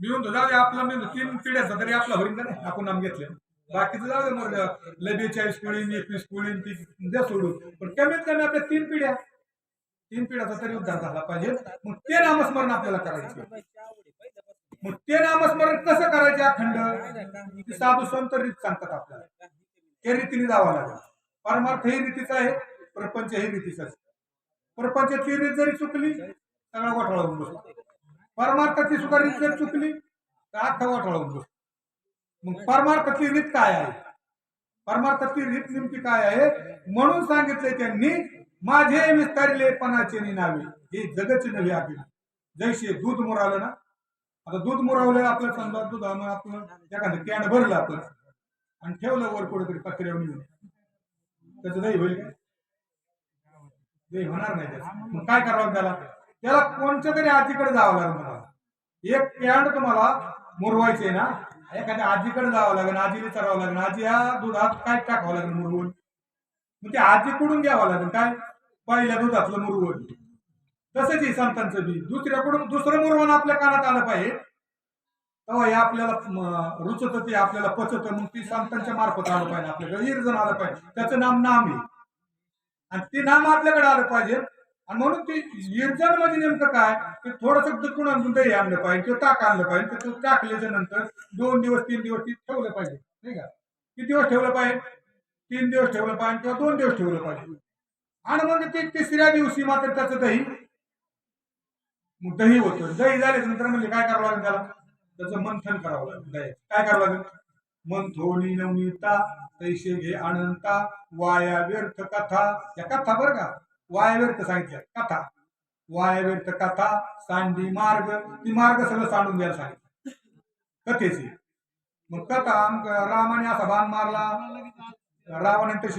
मी म्हणतो जाऊ दे आपला मी तीन पिढ्याचा तरी आपला होईल का नाही? आपण नाम घेतलं. बाकीचं जाऊ दे मग लय बेचाळीस कुळीन एकवीस कुळीन ती द्या सोडून. पण कमीत कमी आपल्या तीन पिढ्या. तीन पिढ्याचा तरी उद्धार झाला पाहिजे. मग ते नामस्मरण आपल्याला करायचं. मग ते नामस्मरण कसं करायचे अखंड? ते साधू संत रीत सांगतात आपल्याला. त्या रीतीने जावं लागेल. परमार्थ हे रीतीचा आहे प्रपंच ही रीतीचा आहे. प्रपंचाची रीत जरी चुकली सगळा गोठाळा होऊन बसतो. परमार्थाची सुद्धा रीत जर चुकली तर अथवा ठळवून बस मग परमार्थाची रीत काय आहे? परमार्थाची रीत नेमकी काय आहे? म्हणून सांगितले त्यांनी माझे विस्तारले पणाचे निनावे हे जगच नवे आहे जैसे दूध मुरालं ना? आता दूध मुरावलं आपलं समजा दूध आपलं एखादं कॅन भरलं आपण आणि ठेवलं वर कुठेतरी पत्र्यावर येऊन त्याचं दही होईल का? दही होणार नाही त्याचं. मग काय करावं त्याला? त्याला कोणत्या तरी आजीकडे जावं लागणार. एक कॅन्ड तुम्हाला मुरवायचे ना? एखाद्या आजीकडे जावं लागेल आजीला चरावं लागेल आजी या दुधात काय टाकावं लागेल मुरवून? मग ते आजीकडून घ्यावं लागेल? काय? पहिल्या दुधातलं मुरवून. तसंच ही संतांचं बी. दुसऱ्याकडून दुसरं मुरवण आपल्या कानात आलं पाहिजे. तेव्हा हे आपल्याला रुचत ते आपल्याला पचत मग ती संतांच्या मार्फत आलं पाहिजे. आपल्याकडे इरजण आलं पाहिजे. त्याचं नाम नाम आहे. आणि ते नाम आपल्याकडे आलं पाहिजे. आणि म्हणून ते इरजण म्हणजे नेमकं काय? ते थोडस आणून दही आणलं पाहिजे किंवा ताक आणलं पाहिजे तर ते टाकल्याच्या नंतर दोन दिवस तीन दिवस ती ठेवलं पाहिजे नाही का? किती दिवस ठेवलं पाहिजे? तीन दिवस ठेवलं पाहिजे किंवा दोन दिवस ठेवलं पाहिजे. आणि मग ते तिसऱ्या दिवशी मात्र त्याचं दही मग दही होतं. दही झाल्याच्यानंतर म्हणजे काय करावं लागेल त्याला? त्याचं मंथन करावं लागेल दही काय करावं लागेल? मंथोनी नवनीता तैसे घे अनंता वाया व्यर्थ कथा. या कथा बरं का? वायव्यर्थ सांगितलं. कथा. वायव्यर्थ कथा सांडी मार्ग. ती मार्ग सगळं सांडून द्यायला सांगितलं. कथेची. मग कथा रामाने असा बाण मारला. रावणाने